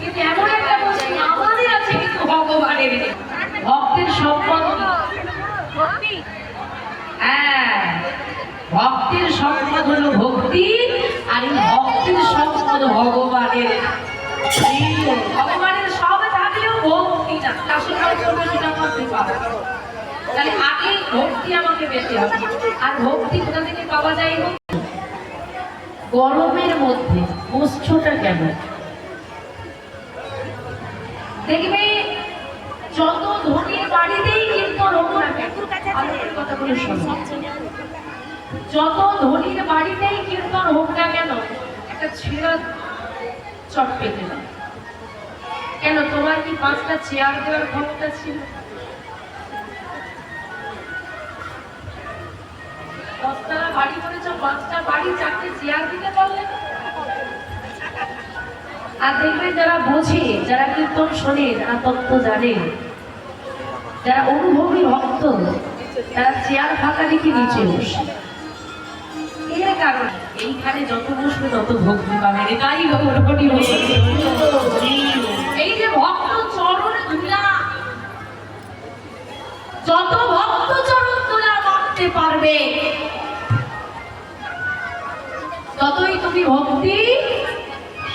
কিন্তু এমন একটা বস্তু আমাদের আছে কিন্তু ভগবানের। ভক্তের সম্পদ হ্যাঁ ভক্তের সম্পদ হলো ভক্তি আর এই ভক্তের সম্পদ ভগবানের ভগবানের সব থাকলেও ভক্তি না আশীর্বাদ করবে সেটা করতে পারবে তাহলে আগে ভক্তি আমাকে পেতে হবে আর ভক্তি কোথা থেকে পাওয়া যায়? গরমের মধ্যে কষ্টটা কেমন? দেখবে যত ধনীর বাড়িতেই কীর্তন হোক না কেন আমার একটা কথা বলে শোনো। যত ধনীর বাড়িতেই কীর্তন হোক না কেন একটা ছেঁড়া চট পেতে দাও কেন তোমার কি পাঁচটা চেয়ার দেওয়ার ক্ষমতা ছিল দশতলা বাড়ি করেছ পাঁচটা বাড়ি চারটে চেয়ার দিতে পারলে না? আর দেখবে যারা বোঝে, যারা কীর্তন শোনে যারা তত্ত্ব জানে। যারা অনুভবী ভক্ত, তারা চেয়ার ফাঁকা দেখে নিচে বসে। এর কারণে, এইখানে যত বসবে তত ভক্তি পাবে এটাই ভগবতী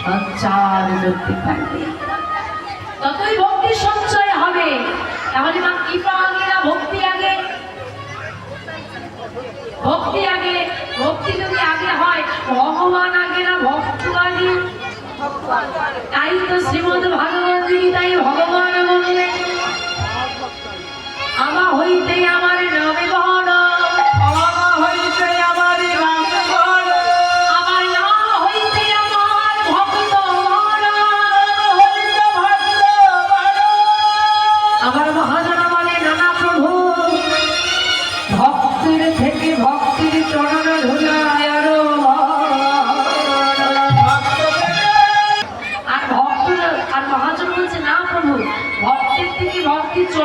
সঞ্চার ভক্তি সঞ্চয় হবে। তাহলে মা কৃপা আগে না ভক্তি আগে। ভক্তি আগে, ভক্তি যদি আগে হয়, ভগবান আগে না ভক্ত আগে? তাই তো শ্রীমদ ভাগবত গীতায় ভগবান বললেন আমা হইতে আমার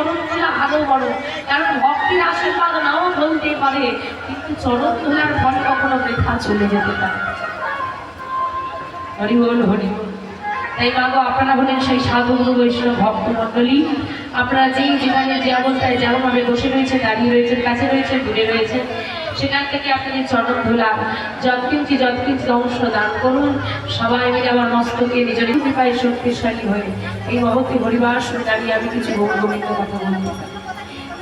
চরণ ধুলা আরও বড়। কারণ ভক্তির আশীর্বাদ নাও বলতে পারে, কিন্তু চরণ ধুলার ফল কখনো বৃথা চলে যেতে পারে। হরি বল, হরি তাই মাগো আপনারা হলেন সেই সাধু গুরু বৈষ্ণব ভক্ত মণ্ডলী। আপনারা যেই জীবনে যে অবস্থায় যেমনভাবে বসে রয়েছে দাঁড়িয়ে রয়েছে কাছে রয়েছে দূরে রয়েছেন সেখান থেকে আপনাদের চরণ ধুলা যৎকিঞ্চি যৎকিঞ্চি অংশ দান করুন। সবাই মিলে আমার মস্তকে নিজের কৃপায় শক্তিশালী হয়ে এই মহতি পরিবার শুনে দাঁড়িয়ে আমি কিছু গৌরবিত কথা বলতে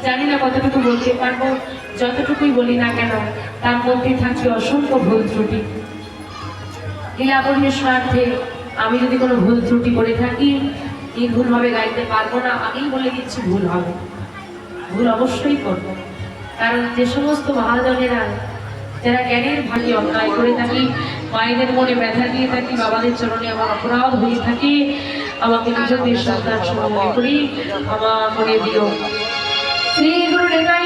জানি না কতটুকু বলতে পারব, যতটুকুই বলি না কেন, তার মধ্যে থাকছে অসংখ্য ভুল ত্রুটি। লীলাবলীর স্বার্থে আমি যদি কোনো ভুল ত্রুটি করে থাকি, এই নির্ভুলভাবে গাইতে পারব না, আগেই বলে দিচ্ছি ভুল হবে। ভুল অবশ্যই করব। কারণ যে সমস্ত মহাজনেরা, যারা জ্ঞানের ভাগে অন্যায় করে থাকি, মায়েদের মনে ব্যথা দিয়ে থাকি, বাবাদের চরণে আমার অপরাধ হয়ে থাকে, আমাকে নিজেদের সন্তান সময় করি আমার মনে দিও। শ্রী গুরু নেতাই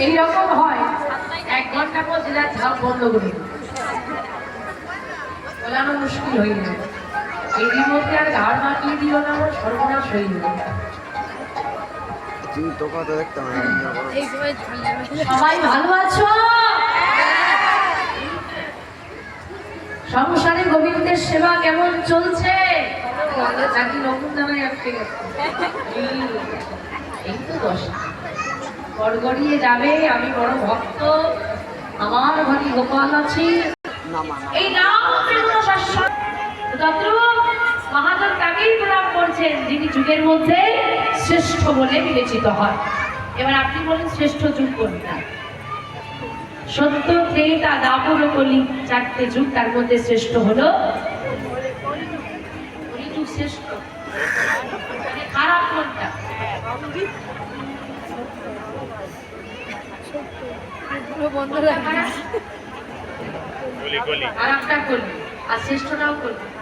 এইরকম হয় এক ঘণ্টা পর যেটা ঝাল বন্ধ করে বলানো মুশকিল হয়ে গেল এরই মধ্যে আর ঘাড় মাটিয়ে দিল না, আমার সর্বনাশ হয়ে গেল তুমি তো দেখতাম না সময় ঝাল সবাই ভালো আছো? সংসারে গোবিন্দের সেবা কেমন চলছে? নাকি নতুন জামাই আটকে গেছে? এই- এই তো দশা। গড়গড়িয়ে যাবে আমি বড় ভক্ত। আমার ঘরে গোপাল আছে। এই নাম শাশ্বত। মহাজন তাকেই প্রণাম করছেন যিনি যুগের মধ্যে শ্রেষ্ঠ বলে বিবেচিত হয় এবার আপনি বলেন শ্রেষ্ঠ যুগ কোনটা? সত্য ত্রেতা দাপর কলি চারটে যুগ তার মধ্যে শ্রেষ্ঠ হলো? শ্রেষ্ঠ। মানে খারাপ কোনটা? খারাপটা আর শ্রেষ্ঠটাও করলি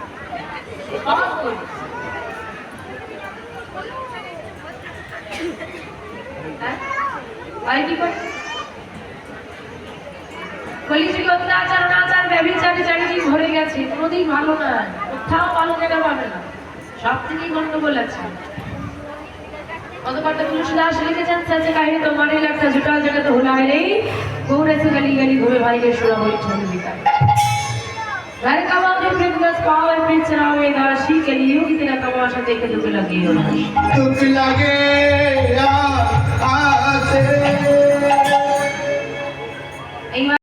গন্ডগোল আছে অতপাটা তুলসীদাস লিখেছেন সাথে কাহিনী তোমার লাগছে জুটা জগত হোলা রে গৌর আছে ঘুরে ভাইকে সুরা হই बिका घर कमाओगे फिर बस पाओ फिर चराओगे दासी के लिए की तेरा तमाशा देखे दुख लगी हो दुख लगे या आसे